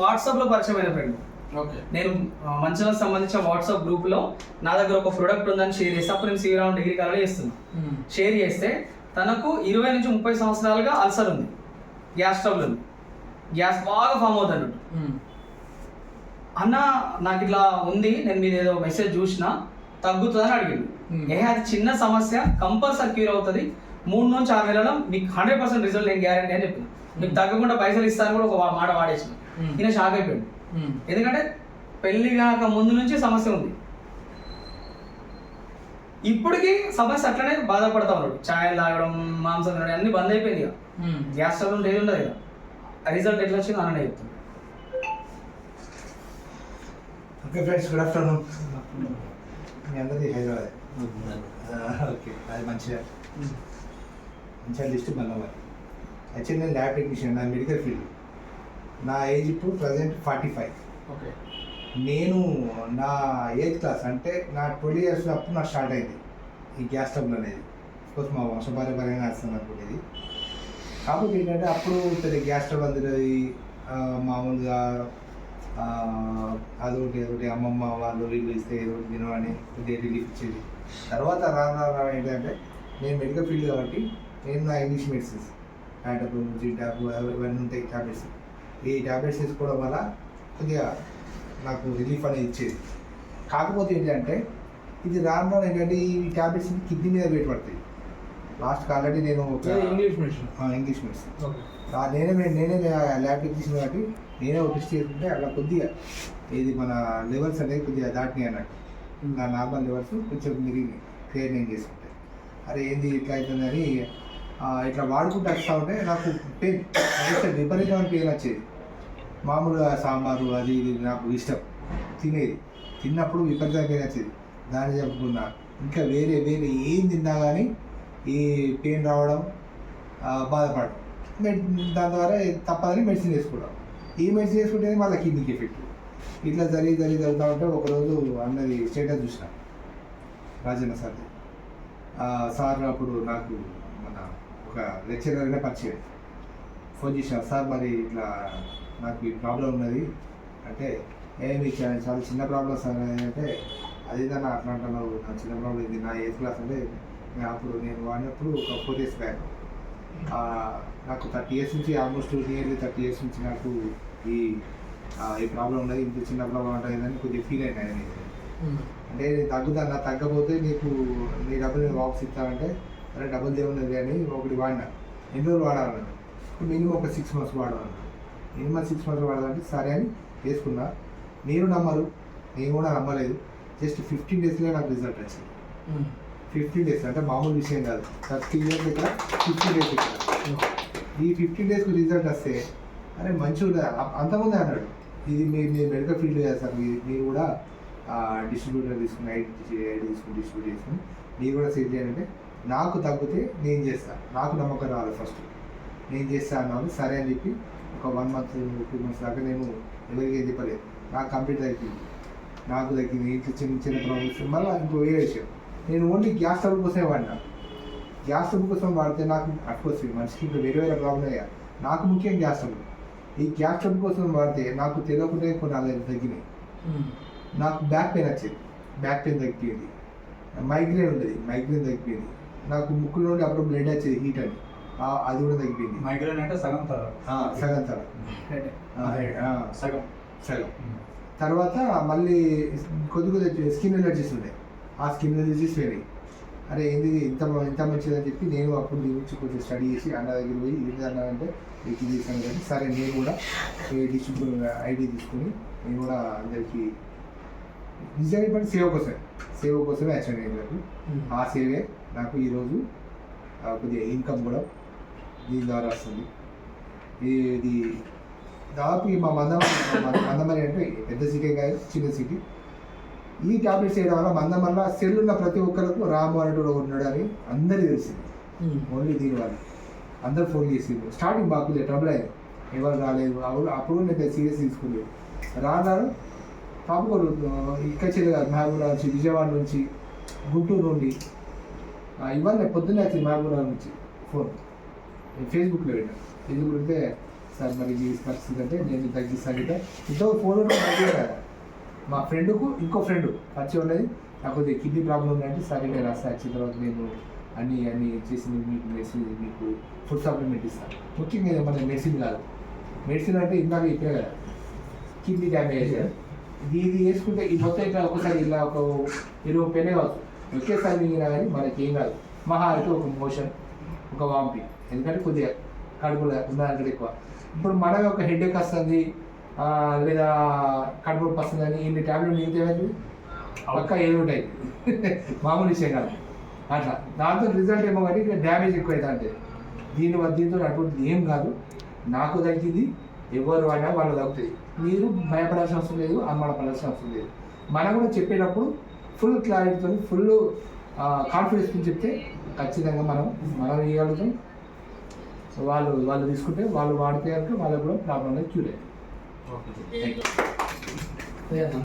వాట్సాప్లో పరిచయమైన friend okay. నేను మంచిర్యాలకు సంబంధించిన వాట్సాప్ గ్రూప్లో నా దగ్గర ఒక ప్రొడక్ట్ ఉందని షేర్ చేస్తే అప్పుడు నేను శ్రీరామ్ డిగ్రీ కాలేజ్ చేస్తున్నా. షేర్ చేస్తే తనకు ఇరవై నుంచి ముప్పై సంవత్సరాలుగా అల్సర్ ఉంది. గ్యాస్ ట్రబుల్ ఉంది గ్యాస్ బాగా ఫామ్ అవుతుంది అన్నట్టు. అన్న నాకు ఇట్లా ఉంది నేను మీద ఏదో మెసేజ్ చూసిన తగ్గుతుందని అడిగిండు. Hmm. ఏ అది చిన్న సమస్య కంపల్సరీ క్యూర్ అవుతుంది. మూడు నుంచి ఆరు నెలల్లో మీకు హండ్రెడ్ పర్సెంట్ రిజల్ట్ నేను గ్యారంటీ అని చెప్పిన. మీకు తగ్గకుండా పైసలు ఇస్తాను కూడా ఒక మాట వాడేసిన. Hmm. ఈయన షాక్ అయిపోయాడు. ఎందుకంటే పెళ్ళి కాక ముందు నుంచి సమస్య ఉంది. ఇప్పటికీ సమస్య అట్లనే బాధపడతా ఉన్నాడు. ఛాయలు తాగడం మాంసం తినడం అన్ని బంద్ అయిపోయింది ఇక. గ్యాస్ ట్రబుల్ డైలీ ఉండదు ఇక. రిజల్ట్ ఎట్లా వచ్చిందో అన్ననే చెప్తాను ఓకే ఫ్రెండ్స్ గుడ్ ఆఫ్టర్నూన్ మీ అందరిది హైదరాబాద్. ఓకే అది మంచిగా. మంచిగా లిస్ట్ మళ్ళీ యాక్చువల్లీ నేను ల్యాబ్ టెక్నీషియన్ నా మెడికల్ ఫీల్డ్. నా ఏజ్ ఇప్పుడు ప్రజెంట్ ఫార్టీ ఫైవ్ ఓకే. నేను నా ఎయిత్ క్లాస్ అంటే నా ట్వంటీ ఇయర్స్ అప్పుడు నాకు స్టార్ట్ అయింది ఈ గ్యాస్ ట్రబుల్ అనేది. కోర్స్ మా వంశపారంపర్యంగా నడుస్తుంది అనుకునేది. కాకపోతే ఏంటంటే అప్పుడు పెద్ద గ్యాస్ ట్రబుల్ అందుతుంది మామూలుగా అదొకటి అదొకటి అమ్మమ్మ వాళ్ళు వీళ్ళు ఇస్తే ఏదో ఒకటి తినమని కొద్దిగా రిలీఫ్ ఇచ్చేది. తర్వాత రాను రాను ఏంటంటే నేను మెడికల్ ఫీల్డ్ కాబట్టి నేను నా ఇంగ్లీష్ మెడిసిన్స్ యాంటపు జిటాపు ఇవన్నీ ఉంటాయి ట్యాబ్లెట్స్ ఈ ట్యాబ్లెట్స్ తీసుకోవడం వల్ల కొద్దిగా నాకు రిలీఫ్ అనేది ఇచ్చేది. కాకపోతే ఏంటంటే ఇది రాను రాను ఏంటంటే ఈ ట్యాబ్లెట్స్ కిడ్నీ మీద వెయిట్ పడతాయి లాస్ట్ ఆల్రెడీ నేను ఇంగ్లీష్ మెడిసిన్ ఇంగ్లీష్ మెడిసిన్ నేనే నేనే ల్యాబ్ టెక్నీషియన్ కాబట్టి నేనే ఒక టెస్ట్ చేసుకుంటే అలా కొద్దిగా ఇది మన లెవెల్స్ అనేది కొద్దిగా దాటినాయి అన్నట్టు. నా నార్మల్ లెవెల్స్ కొంచెం మిరిగి క్రియేట్ చేసుకుంటే. అరే ఏంది ఇట్లా అవుతుందని ఇట్లా వాడుకుంటూ వస్తూ ఉంటే నాకు పెయిన్ విపరీతమైన పెయిన్ వచ్చేది. మామూలుగా సాంబారు అది ఇది నాకు ఇష్టం. తినేది. తిన్నప్పుడు విపరీతమైన పెయిన్ వచ్చేది. దాన్ని చెప్పుకున్నా. ఇంకా వేరే వేరే ఏం తిన్నా కానీ ఈ పెయిన్ రావడం బాధపడడం. మెడ్ దాని ద్వారా తప్పదని మెడిసిన్ వేసుకోవడం ఈ మెడిసిన్ వేసుకుంటే మళ్ళీ కిడ్నీకి ఎఫెక్ట్ ఇట్లా జరిగి జరిగి జరుగుతూ ఉంటే ఒకరోజు అన్నది స్టేటస్ చూసిన. రాజన్న సార్ సార్ అప్పుడు నాకు మన ఒక లెక్చరర్ అయినా పరిచయం. ఫోన్ చేసిన సార్ మరి ఇట్లా నాకు ఈ ప్రాబ్లం ఉన్నది. అంటే ఏమి చాలా చిన్న ప్రాబ్లం సార్ అంటే అదేదన్నా అట్లా అంటున్నావు నా చిన్న ప్రాబ్లం ఇది. నా ఎయిత్ క్లాస్ అంటే నేను అప్పుడు నేను వాడినప్పుడు ఒక ఫోర్ ఇయర్స్ బ్యాక్ నాకు థర్టీ ఇయర్స్ నుంచి ఆల్మోస్ట్ నియర్లీ థర్టీ ఇయర్స్ నుంచి నాకు ఈ ఈ ప్రాబ్లం ఉన్నది. ఇంత చిన్న ప్రాబ్లం ఉంటుందని కొద్దిగా ఫీల్ అయినా నేను. అంటే నా తగ్గపోతే నీకు నీ డబ్బులు నేను వాపస్ ఇస్తానంటే అరే డబ్బులు దేవున్నది అని ఒకటి వాడినా. ఎన్ని రోజులు వాడాలన్నాడు ఇప్పుడు మినిమం ఒక సిక్స్ మంత్స్ వాడాలన్నాడు మినిమం సిక్స్ మంత్స్ వాడాలంటే సరే అని వేసుకున్నా. మీరు నమ్మరు. నేను కూడా నమ్మలేదు. జస్ట్ ఫిఫ్టీన్ డేస్లో నాకు రిజల్ట్ వచ్చింది. ఫిఫ్టీన్ డేస్ అంటే మామూలు విషయం కాదు. థర్టీ ఇయర్స్ ఇక్కడ ఫిఫ్టీన్ డేస్ ఇక్కడ ఈ ఫిఫ్టీన్ డేస్కి రిజల్ట్ వస్తే అరే మంచిగా అంతమంది అన్నాడు. ఇది మీ మీ మెడికల్ ఫీల్డ్ చేస్తారు మీరు మీరు కూడా డిస్ట్రిబ్యూటర్ తీసుకుని ఐడి తీసుకుని డిస్ట్రిబ్యూట్ చేసుకుని మీరు కూడా సేల్ చేయాలంటే నాకు తగ్గితే నేను చేస్తాను నాకు నమ్మకం రావాలి ఫస్ట్ నేను చేస్తా అన్నాను సరే అని చెప్పి ఒక వన్ మంత్ టూ మంత్స్ దాకా నేను ఎవరికి చెప్పలేదు. నాకు కంప్లీట్ అయిపోయింది. నాకు తగ్గింది. ఇంట్లో చిన్న చిన్న ప్రాబ్లమ్స్ మళ్ళీ ఇంకో వేరే విషయం. నేను ఓన్లీ గ్యాస్ ట్రబుల్ కోసమే వాడినా. గ్యాస్ ట్రబుల్ కోసం వాడితే నాకు అఫ్కోర్స్ మనిషికి ఇంకా వేరే వేరే ప్రాబ్లం అయ్యా. నాకు ముఖ్యం గ్యాస్ ట్రబుల్ ఈ గ్యాస్ ట్రబుల్ కోసం వాడితే నాకు తెలియకుండా కొన్ని నాలుగైదు తగ్గినాయి. నాకు బ్యాక్ పెయిన్ వచ్చేది. బ్యాక్ పెయిన్ తగ్గిపోయింది. మైగ్రేన్ ఉండేది. మైగ్రేన్ తగ్గిపోయింది. నాకు ముక్కులో నుండి అప్పుడు బ్లడ్ వచ్చేది హీట్ అని ఆ, అది కూడా తగ్గిపోయింది. మైగ్రేన్ అంటే సగం తర ఆ, సగం తర సగం. సగం. తర్వాత మళ్ళీ కొద్ది కొద్ది స్కిన్ ఎలర్జీస్ ఉండే. ఆ స్కిన్ ఎలర్జీస్ పోయినాయి అరే ఏంది ఇంత ఇంత మంచిదని చెప్పి నేను అప్పుడు దీని గురించి కొంచెం స్టడీ చేసి అన్న దగ్గర పోయి ఏంటి అన్నారంటే ఇది కానీ సరే నేను కూడా డిస్ట్రిబ్యూటర్ ఐడి తీసుకుని నేను కూడా అందరికీ నిజంగా ఇప్పుడు సేవ కోసమే. సేవ కోసమే యాక్షన్ అయ్యేందుకు ఆ సేవే నాకు ఈరోజు కొద్దిగా ఇన్కమ్ కూడా దీని ద్వారా వస్తుంది. ఇది దాదాపు మా మందమరి మందమరి అంటే పెద్ద సిటీ కాదు చిన్న సిటీ. ఈ టాబ్లెట్స్ వేయడం వల్ల మందమల్ల సెల్ ఉన్న ప్రతి ఒక్కరికి రాము అనేటువంటి ఒకడు ఉన్నాడు అని అందరికీ తెలిసింది. ఓన్లీ దీనివల్ల. అందరు ఫోన్ చేసిండ్రు. స్టార్టింగ్ బాగా ట్రబుల్ అయింది. ఎవరు రాలేదు అప్పుడు అప్పుడు నేను సీరియస్ తీసుకుంది రాను పాపకూరు ఇక్కడ చెల్లి కాదు నుంచి విజయవాడ నుంచి గుంటూరు నుండి ఆ, ఇవాళ పొద్దున్నే వచ్చింది మహబూబ్నగర్ నుంచి ఫోన్. నేను ఫేస్బుక్లో పెట్టాను ఫేస్బుక్ ఉంటే సార్ మరి ఈ పరిస్థితి అంటే నేను తగ్గిస్తాను అంటే ఫోన్ తగ్గిరా మా ఫ్రెండ్కు ఇంకో ఫ్రెండ్ పరిచయం ఉన్నది. నాకు కొద్దిగా కిడ్నీ ప్రాబ్లం ఉందంటే సరే నేను రాస్తా వచ్చిన తర్వాత నేను అన్ని అన్ని చేసి మీకు మెడిసిన్ మీకు ఫుడ్ సప్లిమెంట్ ఇస్తాను. ముఖ్యంగా మన మెడిసిన్ కాదు. మెడిసిన్ అంటే ఇందాక ఇక్కడే కదా కిడ్నీ డ్యామేజ్. ఇది ఇది వేసుకుంటే ఈ మొత్తం ఇట్లా ఒకసారి ఇలా ఒక ఇరవై పెళ్ళే కావచ్చు. ఒకేసారి మిగిలినా కానీ మనకి ఏం కాదు. మహా అయితే ఒక మోషన్ ఒక వాంపి. ఎందుకంటే కొద్దిగా కడుపులో ఉన్నదంటే ఎక్కువ. ఇప్పుడు మనకి ఒక హెడేక్ వస్తుంది లేదా కడుపు వస్తుంది అని ఇన్ని ట్యాబ్లెట్ మిగిలితే ఏమైంది? పక్క ఏదో ఉంటాయి. మామూలు విషయం కాదు. అట్లా. దాంతో రిజల్ట్ ఏమో కానీ డ్యామేజ్ ఎక్కువ అవుతుంది అంటే దీని వల్ల దీంతో అటువంటిది ఏం కాదు. నాకు తగ్గింది ఎవరు అయినా వాళ్ళు తగ్గుతుంది మీరు భయపడాల్సిన అవసరం లేదు అనుమానపడాల్సిన అవసరం లేదు. మనం కూడా చెప్పేటప్పుడు ఫుల్ క్లారిటీతో ఫుల్ కాన్ఫిడెన్స్ చెప్తే ఖచ్చితంగా మనం మనం ఇవ్వగలుగుతాం వాళ్ళు వాళ్ళు తీసుకుంటే వాళ్ళు వాడితే కనుక వాళ్ళకు కూడా ప్రాబ్లం అనేది క్యూర్ అయ్యింది లేదన్నా.